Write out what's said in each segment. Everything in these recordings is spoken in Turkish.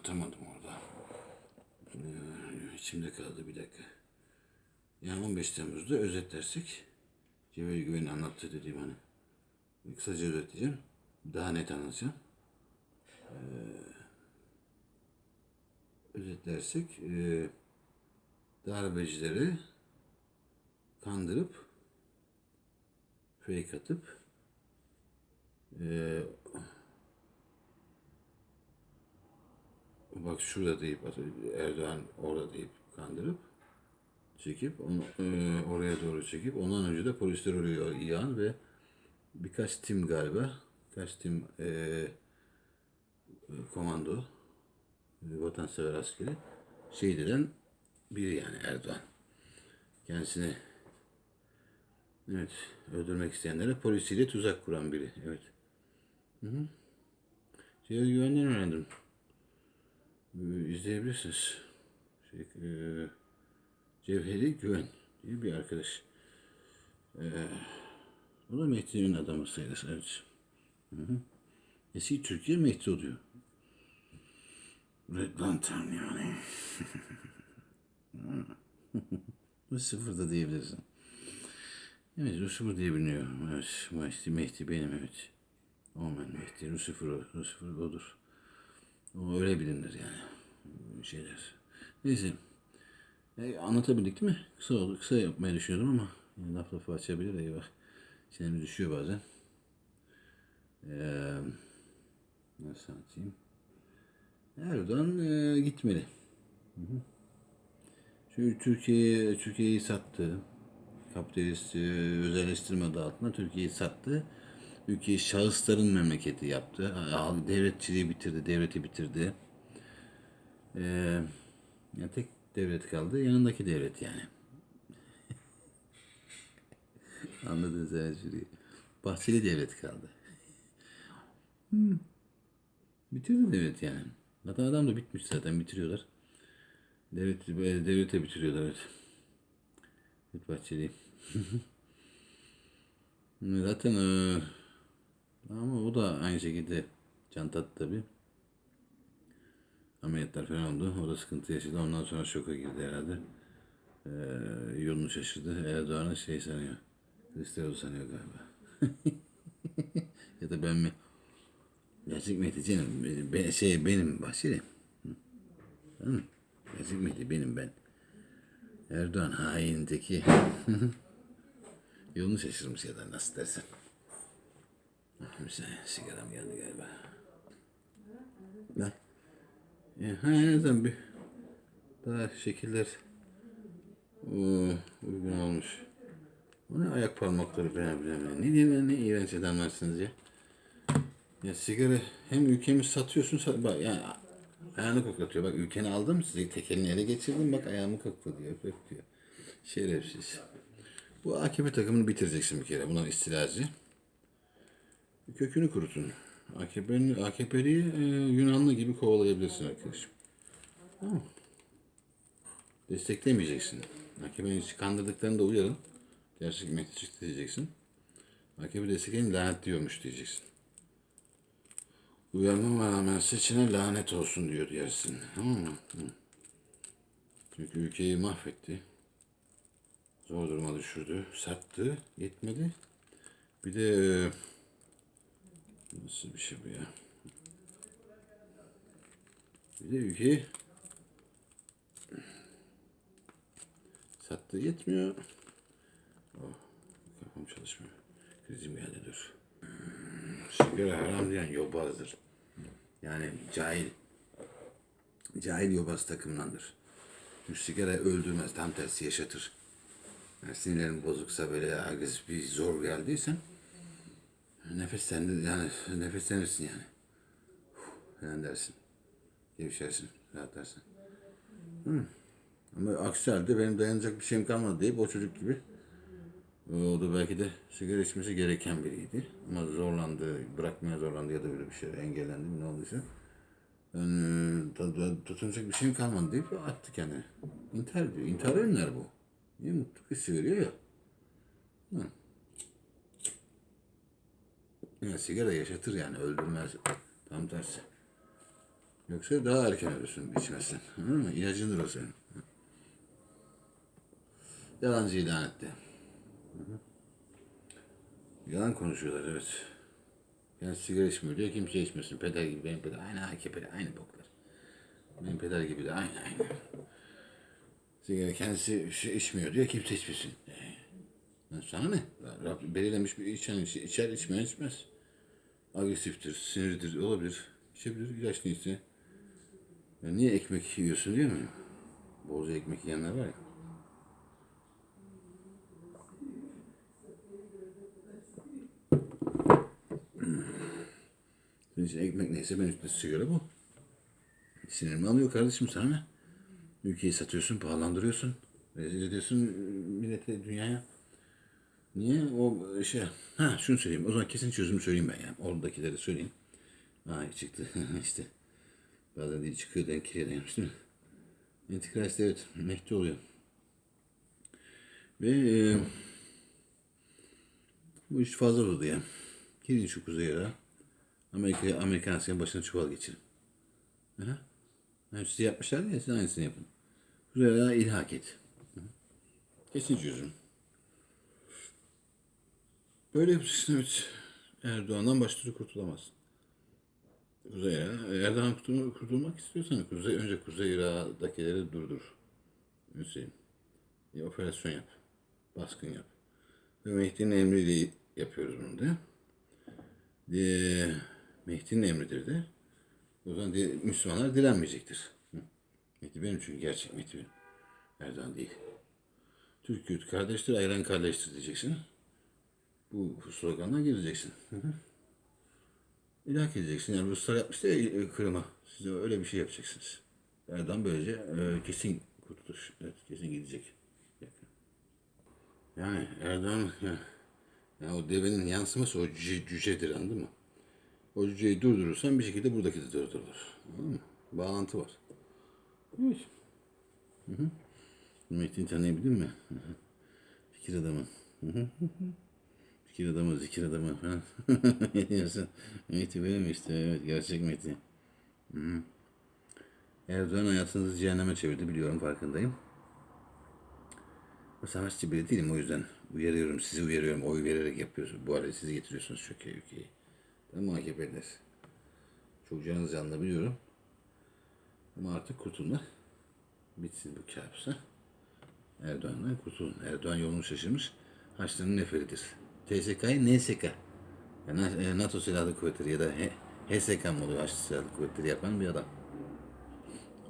anlatamadım orada. Ee, içimde kaldı bir dakika. Yani 15 Temmuz'da özetlersek Cevher Güven'in anlattığı dediğim hani kısaca özetleyeceğim. Daha net anlatacağım. Ee, özetlersek e, darbecileri kandırıp fake atıp e, bak şurada deyip Erdoğan orada deyip kandırıp çekip onu e, oraya doğru çekip ondan önce de polisler oraya yağan ve birkaç tim galiba birkaç tim e, komando vatansever askeri şehit eden biri yani Erdoğan. Kendisini evet öldürmek isteyenlere polisiyle tuzak kuran biri. Evet. Hı hı. Cevher Güven'den öğrendim. Ee, izleyebilirsiniz. Şey, e, Cevheri Güven diye bir arkadaş. Ee, o da Mehdi'nin adamı sayılır. Evet. Hı hı. Eski Türkiye Mehdi oluyor. Red Lantern yani. Bu sıfırda diyebilirsin. Evet, Lucifer diye biliniyor. Evet, Mehdi, Mehdi benim evet. Omen Mehdi, Lucifer Lucifer odur. Öyle bilinir yani. Şeyler. Neyse. E, anlatabildik değil mi? Kısa oldu. Kısa yapmayı düşünüyordum ama yani laf lafı açabilir eyvah. Çenemi düşüyor bazen. Ee, nasıl anlatayım? Erdoğan e, gitmeli. Hı hı. Çünkü Türkiye Türkiye'yi sattı. Kapitalist e, özelleştirme adı Türkiye'yi sattı. Ülkeyi şahısların memleketi yaptı. Devletçiliği bitirdi, devleti bitirdi. Ee, ya tek devlet kaldı, yanındaki devlet yani. Anladınız şeyi. Bahçeli devlet kaldı. Hmm. Bitirdi devlet yani. Zaten adam da bitmiş zaten bitiriyorlar. Devlet, devlete bitiriyorlar evet. Bahçeli. Zaten eee, ama o da aynı şekilde can tattı tabi. Ameliyatlar falan oldu. O da sıkıntı yaşadı. Ondan sonra şoka girdi herhalde. Eee yolunu şaşırdı. Erdoğan'ı şey sanıyor. Kılıçdaroğlu sanıyor galiba. ya da ben mi? Gerçek Mehdi canım. Ben, şey benim Bahçeli. Tamam mı? Gerçek Mehdi benim ben. Erdoğan haindeki. Yolunu şaşırmış ya da nasıl dersen. Mesela sigaram geldi galiba. Ne? E, ha en azından bir daha şekiller o, uygun olmuş. Bu ne ayak parmakları falan filan. Ne diye ne iğrenç adamlarsınız ya. Ya sigara hem ülkemi satıyorsun sat, bak yani ayağını koklatıyor. Bak ülkeni aldım size tek elini ele geçirdim bak ayağımı. Öp diyor. Şerefsiz. Bu AKP takımını bitireceksin bir kere. Bunlar istilacı. Kökünü kurutun. AKP'nin AKP'liyi e, Yunanlı gibi kovalayabilirsin arkadaşım. Tamam? Desteklemeyeceksin. AKP'nin kandırdıklarını da uyarın. Gerçek Mehdi çıktı diyeceksin. AKP destekleyin lanet diyormuş diyeceksin. Uyarmama rağmen seçine lanet olsun diyor diyersin. Tamam mı? Çünkü ülkeyi mahvetti. Zor duruma düşürdü. Sattı. Yetmedi. Bir de e, nasıl bir şey bu ya? Bir de ülkeyi sattı yetmiyor. Oh, kafam çalışmıyor. Krizim geldi dur. Sigara haram diyen yobazdır. Yani cahil. Cahil yobaz takımdandır. Çünkü sigara öldürmez, tam tersi yaşatır. Yani sinirlerin bozuksa böyle agresif bir zor geldiysen nefeslendir yani nefeslenirsin yani. Falan dersin. Gevşersin, rahatlarsın. Hı. Ama aksi halde benim dayanacak bir şeyim kalmadı deyip o çocuk gibi o da belki de sigara içmesi gereken biriydi. Ama zorlandı, bırakmaya zorlandı ya da böyle bir şey engellendi ne olduysa. Yani, ta- tutunacak bir şeyim kalmadı deyip attı kendini. İntihar diyor. İntihar önler bu. Niye mutluluk hissi veriyor ya. Hı. Ya sigara yaşatır yani öldürmez. Tam tersi. Yoksa daha erken ölürsün içmezsen. İlacındır o senin. Yalancı ilan etti. Yalan konuşuyorlar evet. Yani sigara içmiyor diyor kimse içmesin. Peder gibi benim peder. Aynı AKP'de aynı boklar. Benim peder gibi de aynı aynı. Sigara kendisi şey içmiyor diyor kimse içmesin. Ee, lan sana ne? Rab- Belirlenmiş bir içen içer, içer içmeyen içmez. Agresiftir, sinirlidir, olabilir. İçebilir, ilaç neyse. Ya niye ekmek yiyorsun diyor mu? Bolca ekmek yiyenler var ya. Senin için ekmek neyse benim için sigara bu. Sinirimi alıyor kardeşim sana ne? Ülkeyi satıyorsun, pahalandırıyorsun. Rezil ediyorsun millete, dünyaya. Niye? O şey... Ha şunu söyleyeyim. O zaman kesin çözümü söyleyeyim ben yani. Oradakileri söyleyeyim. Ay çıktı. işte. Bazen değil çıkıyor denk geliyor demiş değil mi? Antikrist evet. Mehdi oluyor. Ve e, bu iş fazla oldu ya. Girin şu Kuzey Irak'a. Amerika, Amerikan askerin başına çuval geçirin. Aha. Yani size yapmışlar ya siz aynısını yapın. Kuzey Irak'a ilhak et. Kesin çözüm. Böyle yapacaksın evet. Erdoğan'dan başka türlü kurtulamazsın. Kuzey Irak'a, Erdoğan kurtul- kurtulmak istiyorsan Kuzey, önce Kuzey Irak'dakileri durdur. Hüseyin. Bir operasyon yap. Baskın yap. Ve Mehdi'nin emriyle yapıyoruz bunu da. Ee, Mehdi'nin emridir de. O zaman di- Müslümanlar direnmeyecektir. Hı. Mehdi benim çünkü gerçek Mehdi benim. Erdoğan değil. Türk Kürt kardeştir, ayran kardeştir diyeceksin. Bu sloganla gireceksin. Hı hı. İlhak edeceksin. Yani Ruslar yapmıştı ya e, Kırım'a. Siz de öyle bir şey yapacaksınız. Erdoğan böylece e, kesin kurtuluş. Evet, kesin gidecek. Yani Erdoğan ya, ya o devenin yansıması o cüce, cücedir anladın mı? O cüceyi durdurursan bir şekilde buradaki de durdurulur. Anladın mı? Bağlantı var. Evet. Hı hı. Mehdi'yi tanıyabildin mi? Fikir adamı. Hı hı Fikir adamı, zikir adamı falan. ne diyorsun? Mehdi benim işte, evet gerçek Mehdi. Hı hı. Erdoğan hayatınızı cehenneme çevirdi biliyorum farkındayım. Savaşçı biri değilim o yüzden uyarıyorum sizi uyarıyorum oy vererek yapıyorsunuz. Bu arada sizi getiriyorsunuz çöke ülkeyi. Tamam AKP'ler. Çok canınız yanında biliyorum. Ama artık kurtulma. Bitsin bu kabusa. Erdoğan'dan kurtulun. Erdoğan yolunu şaşırmış. Haçlı'nın neferidir. TSK'yı NSK. Yani e, NATO Silahlı Kuvvetleri ya da HSK mı oluyor Haçlı Silahlı Kuvvetleri yapan bir adam.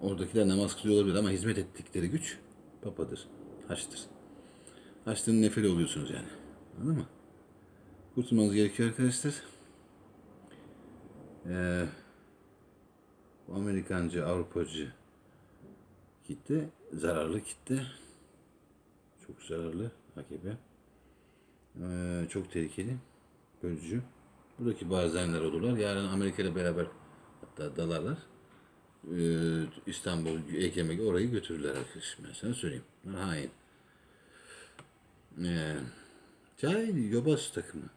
Oradakiler namaz kılıyor olabilir ama hizmet ettikleri güç papadır. Haçtır. Haçlının neferi oluyorsunuz yani. Anladın mı? Kurtulmanız gerekiyor arkadaşlar. Ee, Amerikancı, Avrupacı kitle, zararlı kitle. Çok zararlı AKP. Ee, çok tehlikeli, bölücü. Buradaki bazenler olurlar. Yarın Amerika ile beraber hatta dalarlar. Ee, İstanbul, Ege, Mege orayı götürürler arkadaşım. Ben sana söyleyeyim. Hain. Ee, cahil yobaz takımı.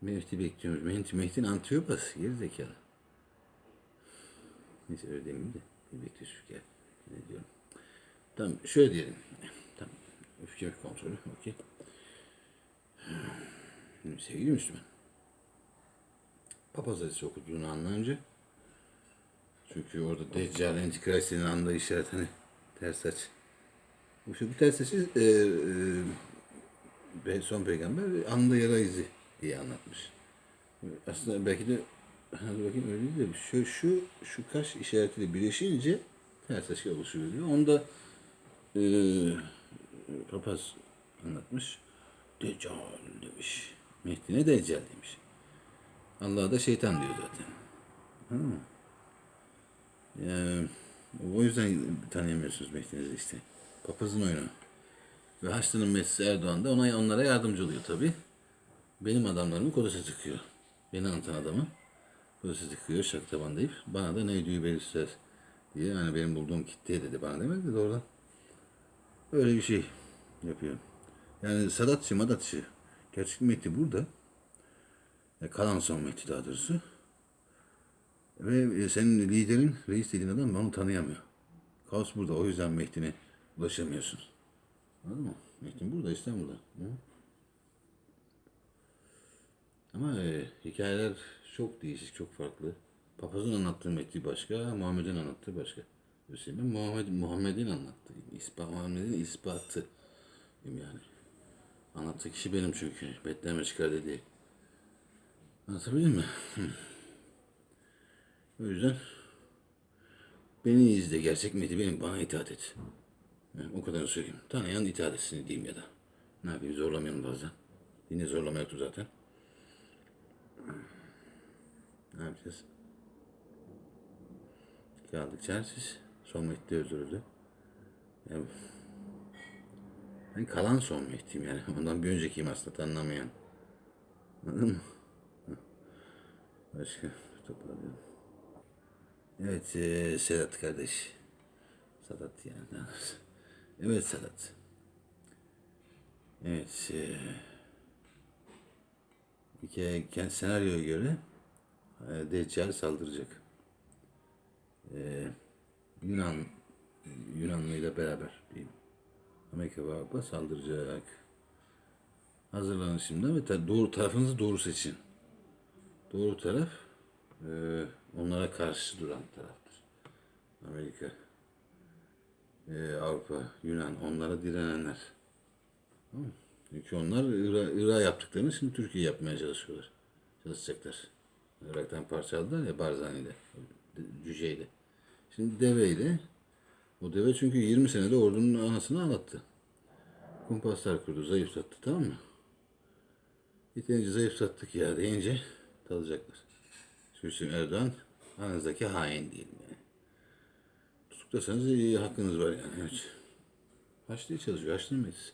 Mehdi bekliyoruz. Mehdi, Mehdi'nin antiyobaz. Geri zekalı. Neyse öyle demeyeyim de. Bir bekliyoruz gel. Ne diyorum. Tamam şöyle diyelim. Tamam. Öfke kontrolü. Okey. Sevgili Müslüman. Papaz hadisi okuduğunu anlayınca çünkü orada Deccal, Antikrist'in anda işaret hani ters aç. Bu, bu ters açı e, e, son peygamber anda yara izi diye anlatmış. Aslında belki de hadi bakayım öyle değil de şu, şu, şu kaş işaretiyle birleşince ters açı oluşuyor diyor. Onda e, papaz anlatmış. Deccal demiş. Mehdi ne Deccal demiş. Allah da şeytan diyor zaten. Ha. O yüzden tanıyamıyorsunuz Mehdi'nizi işte. Papazın oyunu. Ve Haçlı'nın Messi Erdoğan da ona, onlara yardımcı oluyor tabi. Benim adamlarımı Kodes'e tıkıyor. Beni anlatan adamı Kodes'e tıkıyor şaklaban deyip bana da ne diyor belirsiz diye hani benim bulduğum kitleye dedi bana demedi de doğrudan. Öyle bir şey yapıyor. Yani Sadatçı, Madatçı. Gerçek Mehdi burada. Ya kalan son Mehdi daha doğrusu. Ve e, senin liderin, reis dediğin adam onu tanıyamıyor. Kaos burada. O yüzden Mehdi'ne ulaşamıyorsun. Anladın mı? Mehdi burada, İstanbul'da. Hı? Ama e, hikayeler çok değişik, çok farklı. Papazın anlattığı Mehdi başka, Muhammed'in anlattığı başka. Hüseyin Muhammed, Muhammed'in anlattığı, ispat, Muhammed'in ispatı yani. Anlattığı kişi benim çünkü. Betleme çıkar dediği. Anlatabildim mi? O yüzden beni izle, gerçek Mehdi benim, bana itaat et. Yani o kadar söyleyeyim. Tanıyan itaat etsin diyeyim ya da. Ne yapayım zorlamayalım bazen. Yine zorlama yoktu zaten. Ne yapacağız? Kaldık çaresiz. Son Mehdi öldürüldü. Yani ben kalan son Mehdi'yim yani. Ondan bir öncekiyim aslında tanınamayan. Anladın mı? Başka toparlayalım. Evet eee, Sedat kardeş. Sedat yani. Evet Sedat. Evet. eee hikaye, senaryoya göre e, Deccal saldıracak. Eee, Yunan Yunanlı ile beraber diyeyim. Amerika ve Avrupa saldıracak. Hazırlanın şimdi ve doğru tarafınızı doğru seçin. Doğru taraf eee, onlara karşı duran taraftır. Amerika, eee, Avrupa, Yunan onlara direnenler. Tamam? Çünkü onlar Irak, Irak yaptıklarını şimdi Türkiye yapmaya çalışıyorlar. Çalışacaklar. Irak'tan parça aldılar ya Barzani'de, Cüce'yle. Şimdi deveyle, o deve çünkü 20 senede ordunun anasını ağlattı. Kumpaslar kurdu, zayıflattı tamam mı? Yeterince zayıflattık ya deyince dalacaklar. Hüseyin Erdoğan aranızdaki hain diyelim yani. Tutuklasanız iyi hakkınız var yani. Evet. Haçlı'ya çalışıyor. Haçlı'nın Mehdi'si.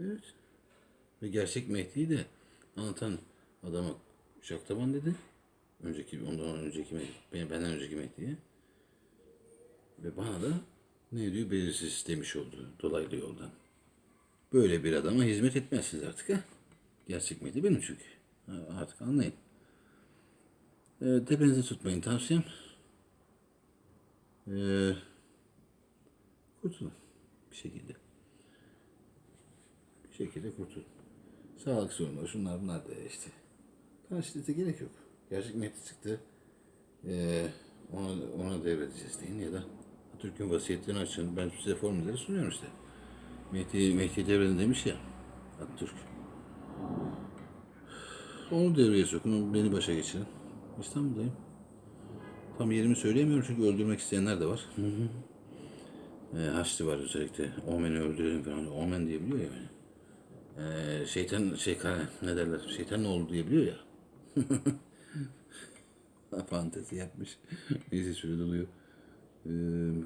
Evet. Ve gerçek Mehdi'yi de anlatan adama Şaktaban dedi. Önceki, ondan önceki Mehdi, benden önceki Mehdi'ye. Ve bana da ne diyor belirsiz demiş oldu dolaylı yoldan. Böyle bir adama hizmet etmezsiniz artık ha. Gerçek Mehdi benim çünkü. Artık anlayın. Ee, tepenizi tutmayın tavsiyem. Ee, kurtulun bir şekilde. Bir şekilde kurtulun. Sağlık sorunları şunlar bunlar da işte. Kana şiddete gerek yok. Gerçek Mehdi çıktı. Ee, ona, ona devredeceğiz deyin ya da Türk'ün vasiyetlerini açın. Ben size formülleri sunuyorum işte. Mehdi, Mehdi devredin demiş ya Atatürk. Onu devreye sokun, beni başa geçirin. İstanbul'dayım. Tam yerimi söyleyemiyorum çünkü öldürmek isteyenler de var. E, Haçlı var özellikle. Omen'i öldürelim falan. Omen diyebiliyor ya beni. E, şeytan, şey, ne derler? Şeytan oğlu diyebiliyor ya. Fantezi yapmış. Neyse süre doluyor. E,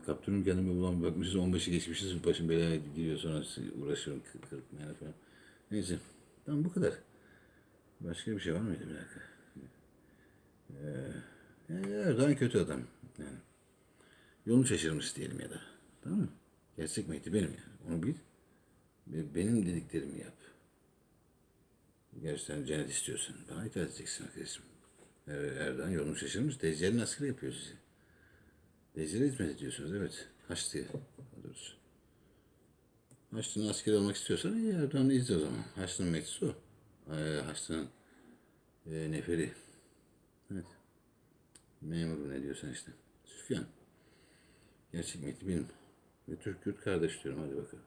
kaptırıyorum kendimi ulan bakmışız 15'i geçmişiz. Başım belaya giriyor sonra uğraşıyorum kır- kırpmaya falan. Neyse. Tamam bu kadar. Başka bir şey var mıydı bir dakika? Yani Erdoğan kötü adam. Yani. Yolunu şaşırmış diyelim ya da. Tamam mı? Gerçek Mehdi benim yani. Onu bil. Benim dediklerimi yap. Gerçekten cennet istiyorsan bana itaat edeceksin arkadaşım. Er- Erdoğan yolunu şaşırmış. Deccal'in askeri yapıyor sizi. Deccal'e hizmet ediyorsunuz evet. Haçlı'ya. doğrusu. Haçlı'nın askeri olmak istiyorsan iyi Erdoğan'ı izle o zaman. Haçlı'nın Mehdi'si o. Ee, Haçlı'nın e, neferi. Evet. Memur ne diyorsan işte. Süfyan. Gerçek Mehdi benim. Ve Türk Kürt kardeş diyorum hadi bakalım.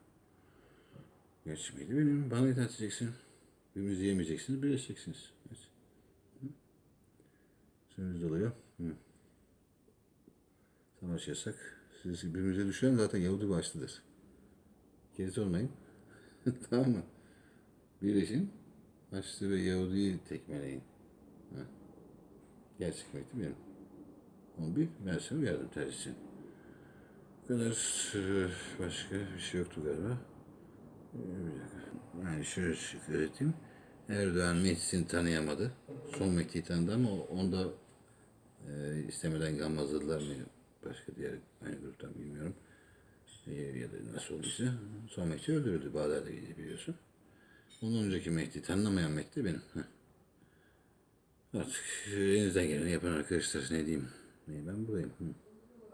Gerçek Mehdi benim. Bana itaat edeceksin. Birbirinizi yemeyeceksiniz, birleşeceksiniz. Evet. Hı. Süreniz doluyor. Hı. Savaş yasak. Siz birbirinize düşen zaten Yahudi başlıdır. Geri olmayın. tamam mı? Birleşin. Haçlı ve Yahudi'yi tekmeleyin. Ha. Gerçek Mehdi benim. 11 versiyon yardım tercihsin. Bu kadar e, başka bir şey yoktu galiba. E. Yani şöyle öğreteyim. Erdoğan Mehdi'sini tanıyamadı. Son Mehdi'yi tanıdı ama onda e, istemeden gammazladılar mı? Başka diğer aynı gruptan bilmiyorum. Ya da nasıl olduysa. Son Mehdi öldürüldü. Bağdat'a gidiyor biliyorsun. Ondan önceki Mehdi, tanınamayan Mehdi benim. Heh. Artık elinizden geleni yapan arkadaşlar ne diyeyim. Ben buradayım. Hı.